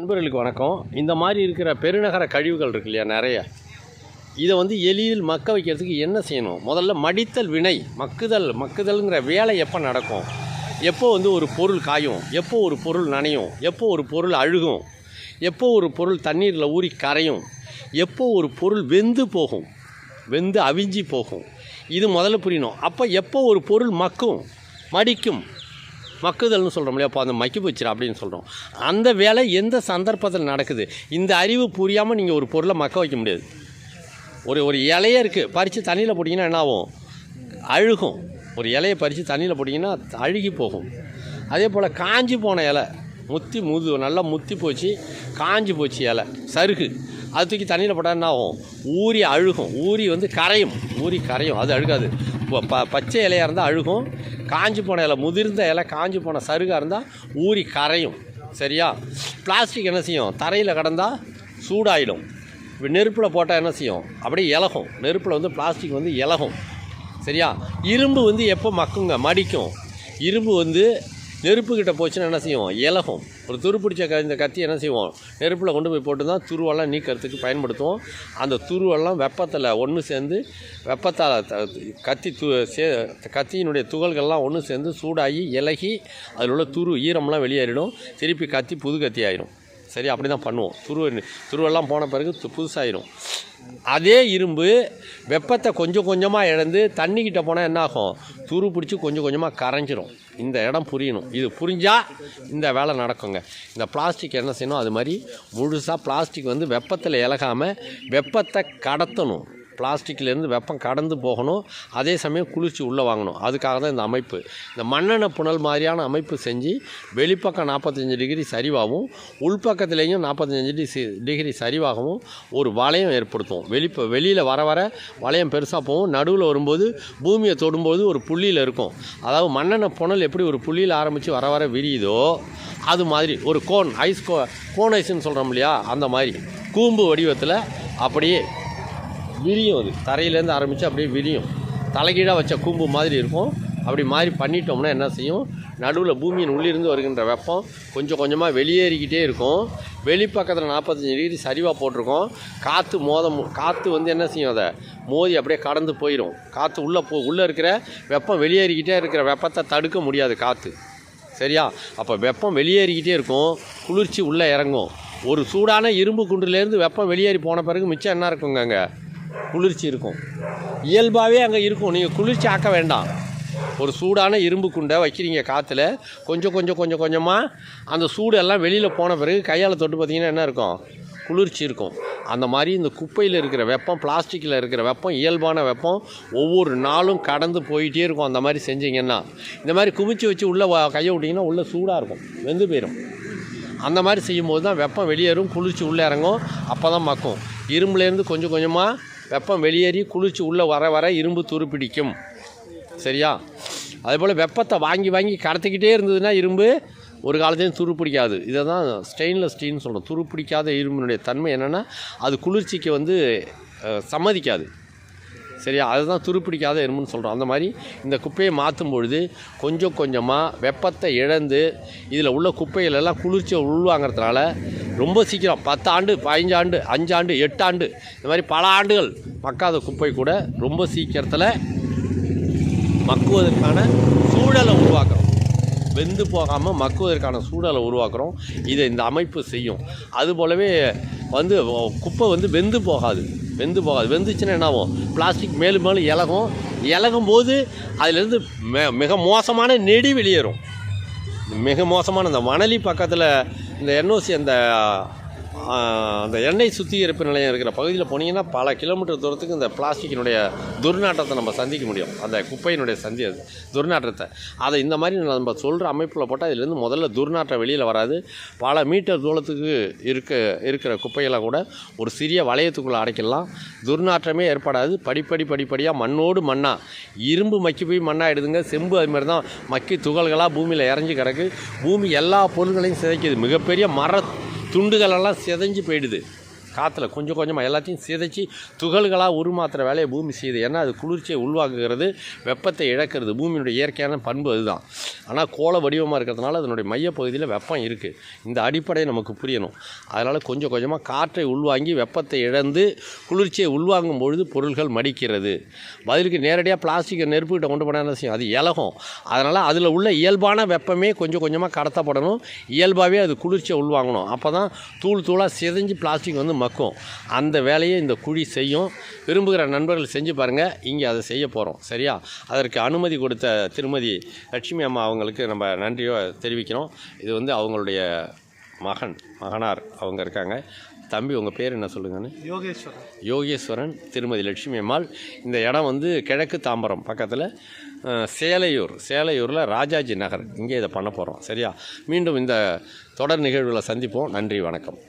நண்பர்களுக்கு வணக்கம். இந்த மாதிரி இருக்கிற பெருநகர கழிவுகள் இருக்கு இல்லையா நிறைய. இதை வந்து எளிதில் மக்க வைக்கிறதுக்கு என்ன செய்யணும்? முதல்ல மடித்தல் வினை மக்குதல் மக்குதல்ங்கிற வேலை எப்போ நடக்கும்? எப்போ வந்து ஒரு பொருள் காயும்? எப்போ ஒரு பொருள் நனையும்? எப்போ ஒரு பொருள் அழுகும்? எப்போ ஒரு பொருள் தண்ணீரில் ஊறி கரையும்? எப்போ ஒரு பொருள் வெந்து போகும்? வெந்து அவிஞ்சி போகும். இது முதல்ல புரியணும். அப்போ எப்போ ஒரு பொருள் மக்கும்? மடிக்கும். மக்குதல்னு சொல்கிறோம் இல்லையா? அப்போ அந்த மக்கி போச்சுரா அப்படின்னு சொல்கிறோம் அந்த வேலை எந்த சந்தர்ப்பத்தில் நடக்குது? இந்த அறிவு புரியாமல் நீங்கள் ஒரு பொருளை மக்க வைக்க முடியாது. ஒரு ஒரு இலையே இருக்குது பறித்து தண்ணியில் போட்டிங்கன்னா என்ன ஆகும்? அழுகும். ஒரு இலையை பறித்து தண்ணியில் போட்டிங்கன்னா அழுகி போகும். அதே போல் காஞ்சி போன இலை. முத்தி முது நல்லா முத்தி போச்சு. காஞ்சி போச்சு இலை. சருகு அது தூக்கி தண்ணியில் போட்டால் என்ன ஆகும்? ஊறி அழுகும். ஊறி வந்து கரையும். ஊறி கரையும். அது அழுகாது. ப பச்சை இலையாக இருந்தால் அழுகும். காஞ்சி போன இலை முதிர்ந்த இலை காஞ்சி போன சருகாக இருந்தால் ஊறி கரையும். சரியா? பிளாஸ்டிக் என்ன செய்யும்? தரையில் கடந்தால் சூடாயிடும். இப்போ நெருப்பில் போட்டால் என்ன செய்யும்? அப்படியே இலகும். நெருப்பில் வந்து பிளாஸ்டிக் வந்து இலகும். சரியா? இரும்பு வந்து எப்போ மக்குங்க? மடிக்கும். இரும்பு வந்து நெருப்புக்கிட்ட போச்சுன்னா என்ன செய்யும்? இலகும். ஒரு துரு பிடிச்ச க இந்த கத்தி என்ன செய்வோம்? நெருப்பில் கொண்டு போய் போட்டு தான் துருவெல்லாம் நீக்கிறதுக்கு பயன்படுத்துவோம். அந்த துருவெல்லாம் வெப்பத்தில் ஒன்று சேர்ந்து வெப்பத்தால் கத்தி து சே கத்தியினுடைய துகள்கள்லாம் ஒன்று சேர்ந்து சூடாகி இலகி அதில் உள்ள துரு ஈரம்லாம் வெளியேறிடும். திருப்பி கத்தி புது கத்தி ஆயிரும். சரி அப்படி தான் பண்ணுவோம். துருவ துருவெல்லாம் போன பிறகு புதுசாகிடும் அதே இரும்பு வெப்பத்தை கொஞ்சம் கொஞ்சமாக இழந்து தண்ணிக்கிட்ட போனால் என்ன ஆகும் துரு பிடிச்சி கொஞ்சம் கொஞ்சமாக கரைஞ்சிரும். இந்த இடம் புரியணும். இது புரிஞ்சால் இந்த வேலை நடக்குங்க. இந்த பிளாஸ்டிக் என்ன செய்யணும்? அது மாதிரி முழுசாக பிளாஸ்டிக் வந்து வெப்பத்தில் இலகாமல் வெப்பத்தை கடத்தணும். பிளாஸ்டிக்லேருந்து வெப்பம் கடந்து போகணும். அதே சமயம் குளிர்ச்சி உள்ளே வாங்கணும். அதுக்காக தான் இந்த அமைப்பு. இந்த மண்ணெண்ணெய் புனல் மாதிரியான அமைப்பு செஞ்சு வெளிப்பக்கம் நாற்பத்தஞ்சு டிகிரி சரிவாகவும் உள்பக்கத்துலேயும் நாற்பத்தஞ்சு டி டிகிரி சரிவாகவும் ஒரு வளையம் ஏற்படுத்தும் வெளிப்ப வெளியில் வர வர வளையம் பெருசாக போகும். நடுவில் வரும்போது பூமியை தொடும்போது ஒரு புள்ளியில் இருக்கும். அதாவது மண்ணெண்ணெய் புனல் எப்படி ஒரு புள்ளியில் ஆரம்பித்து வர வர விரியுதோ அது மாதிரி ஒரு கோன் ஐஸ் கோ கோன் ஐஸ்ன்னு சொல்கிறோம் இல்லையா? அந்த மாதிரி. கூம்பு வடிவத்தில் அப்படியே விரியும் அது. தரையிலேருந்து ஆரம்பித்து அப்படியே விரியும். தலைகீழாக வச்ச கூம்பு மாதிரி இருக்கும். அப்படி மாதிரி பண்ணிட்டோம்னா என்ன செய்யும்? நடுவில் பூமியின் உள்ளிருந்து வருகின்ற வெப்பம் கொஞ்சம் கொஞ்சமாக வெளியேறிக்கிட்டே இருக்கும். வெளிப்பக்கத்தில் நாற்பத்தஞ்சு டிகிரி சரிவாக போட்டிருக்கோம். காற்று மோதம் காற்று வந்து என்ன செய்யும் அதை? மோதி அப்படியே கடந்து போயிடும் காற்று உள்ளே போ உள்ளே இருக்கிற வெப்பம் வெளியேறிக்கிட்டே இருக்கிற வெப்பத்தை தடுக்க முடியாது காற்று சரியா? அப்போ வெப்பம் வெளியேறிக்கிட்டே இருக்கும். குளிர்ச்சி உள்ளே இறங்கும். ஒரு சூடான இரும்பு குண்டுலேருந்து வெப்பம் வெளியேறி போன பிறகு மிச்சம் என்ன இருக்குங்க அங்கே குளிர்ச்சி இருக்கும். இயல்பாகவே அங்கே இருக்கும். நீங்கள் குளிர்ச்சி ஆக்க வேண்டாம். ஒரு சூடான இரும்பு குண்டை வைக்கிறீங்க காற்றுல கொஞ்சம் கொஞ்சம் கொஞ்சம் கொஞ்சமாக அந்த சூடு எல்லாம் வெளியில் போன பிறகு கையால் தொட்டு பார்த்தீங்கன்னா என்ன இருக்கும்? குளிர்ச்சி இருக்கும். அந்த மாதிரி இந்த குப்பையில் இருக்கிற வெப்பம் பிளாஸ்டிக்கில் இருக்கிற வெப்பம் இயல்பான வெப்பம் ஒவ்வொரு நாளும் கடந்து போயிட்டே இருக்கும். அந்த மாதிரி செஞ்சீங்கன்னா. இந்த மாதிரி குமிச்சு வச்சு உள்ளே வ- கையை விட்டிங்கன்னா உள்ளே சூடாக இருக்கும். வெந்து போயிடும் அந்த மாதிரி செய்யும்போது தான் வெப்பம் வெளியேறும் குளிர்ச்சி உள்ளே இறங்கும். அப்போ தான் மக்கும் இரும்புலேருந்து கொஞ்சம் கொஞ்சமாக வெப்பம் வெளியேறி குளிர்ச்சி உள்ளே வர வர இரும்பு துருப்பிடிக்கும் சரியா? அதேபோல் வெப்பத்தை வாங்கி வாங்கி கடத்திக்கிட்டே இருந்ததுன்னா இரும்பு ஒரு காலத்தையும் துரு பிடிக்காது. இதை தான் ஸ்டெயின்லெஸ் ஸ்டீல்னு சொல்கிறோம் துருப்பிடிக்காத இரும்பினுடைய தன்மை என்னென்னா அது குளிர்ச்சிக்கு வந்து சம்மதிக்காது. சரியா? அதுதான் துருப்பிடிக்காத எறும்புன்னு சொல்கிறோம் அந்த மாதிரி இந்த குப்பையை மாற்றும் பொழுது கொஞ்சம் கொஞ்சமாக வெப்பத்தை இழந்து இதில் உள்ள குப்பைகளெல்லாம் குளிர்ச்சியை உள்வாங்கிறதுனால ரொம்ப சீக்கிரம் பத்தாண்டு பதினஞ்சாண்டு அஞ்சாண்டு எட்டு ஆண்டு இந்த மாதிரி பல ஆண்டுகள் மக்காத குப்பை கூட ரொம்ப சீக்கிரத்தில் மக்குவதற்கான சூழலை உருவாக்குறோம். வெந்து போகாமல் மக்குவதற்கான சூழலை உருவாக்குறோம். இதை இந்த அமைப்பு செய்யும். அது போலவே வந்து குப்பை வந்து வெந்து போகாது. வெந்து போகாது. வெந்துச்சுன்னா என்ன ஆகும் பிளாஸ்டிக் மேலும் மேலும் இலகும். இலகும் போது அதிலேருந்து மெ மிக மோசமான நெடி வெளியேறும். மிக மோசமான இந்த மணலி பக்கத்தில் இந்த என்ஓசி அந்த அந்த எண்ணெய் சுத்திகரிப்பு நிலையம் இருக்கிற பகுதியில் போனீங்கன்னா பல கிலோமீட்டர் தூரத்துக்கு இந்த பிளாஸ்டிக்கினுடைய துர்நாற்றத்தை நம்ம சந்திக்க முடியும். அந்த குப்பையினுடைய சந்தி துர்நாற்றத்தை. அதை இந்த மாதிரி நம்ம சொல்கிற அமைப்பில் போட்டால் இதுலேருந்து முதல்ல துர்நாற்றம் வெளியில் வராது. பல மீட்டர் தூரத்துக்கு இருக்க இருக்கிற குப்பைகளை கூட ஒரு சிறிய வளையத்துக்குள்ளே அடைக்கலாம். துர்நாற்றமே ஏற்படாது. படிப்படி படிப்படியாக மண்ணோடு மண்ணாக இரும்பு மக்கி போய் மண்ணாகிடுதுங்க செம்பு அதுமாதிரி தான் மக்கி துகள்களாக பூமியில் இறஞ்சி கிடக்கு. பூமி எல்லா பொருள்களையும் சிதைக்குது. மிகப்பெரிய மர துண்டுகளெல்லாம் சிதைஞ்சு போயிடுது. காற்றுல கொஞ்சம் கொஞ்சமாக எல்லாத்தையும் சிதைச்சி துகள்களாக உருமாற்றுற வேலையை பூமி செய்யுது. ஏன்னா அது குளிர்ச்சியை உள்வாங்குகிறது வெப்பத்தை இழக்கிறது. பூமியினுடைய இயற்கையான பண்பு அதுதான். ஆனால் கோள வடிவமாக இருக்கிறதுனால அதனுடைய மையப்பகுதியில் வெப்பம் இருக்குது இந்த அடிப்படையை நமக்கு புரியணும். அதனால் கொஞ்சம் கொஞ்சமாக காற்றை உள்வாங்கி வெப்பத்தை இழந்து குளிர்ச்சியை உள்வாங்கும் பொழுது பொருள்கள் மடிக்கிறது. பதிலுக்கு நேரடியாக பிளாஸ்டிக்கை நெருப்புக்கிட்ட கொண்டு போனால் என்ன செய்யும்? அது இலகும். அதனால் அதில் உள்ள இயல்பான வெப்பமே கொஞ்சம் கொஞ்சமாக கடத்தப்படணும். இயல்பாகவே அது குளிர்ச்சியை உள்வாங்கணும். அப்போ தான் தூள் தூளாக சிதைஞ்சு பிளாஸ்டிக் வந்து மக்கும் அந்த வேலையை இந்த குழி செய்யும். விரும்புகிற நண்பர்கள் செஞ்சு பாருங்கள் இங்கே அதை செய்ய போகிறோம் சரியா? அதற்கு அனுமதி கொடுத்த திருமதி லட்சுமி அம்மா அவங்களுக்கு நம்ம நன்றியோ தெரிவிக்கிறோம். இது வந்து அவங்களுடைய மகன் மகனார் அவங்க இருக்காங்க. தம்பி உங்கள் பேர் என்ன சொல்லுங்கன்னு? யோகேஸ்வரன். யோகேஸ்வரன் திருமதி லட்சுமி அம்மாள். இந்த இடம் வந்து கிழக்கு தாம்பரம் பக்கத்தில் சேலையூர். சேலையூரில் ராஜாஜி நகர். இங்கே இதை பண்ண போகிறோம் சரியா? மீண்டும் இந்த தொடர் நிகழ்வுகளை சந்திப்போம். நன்றி வணக்கம்.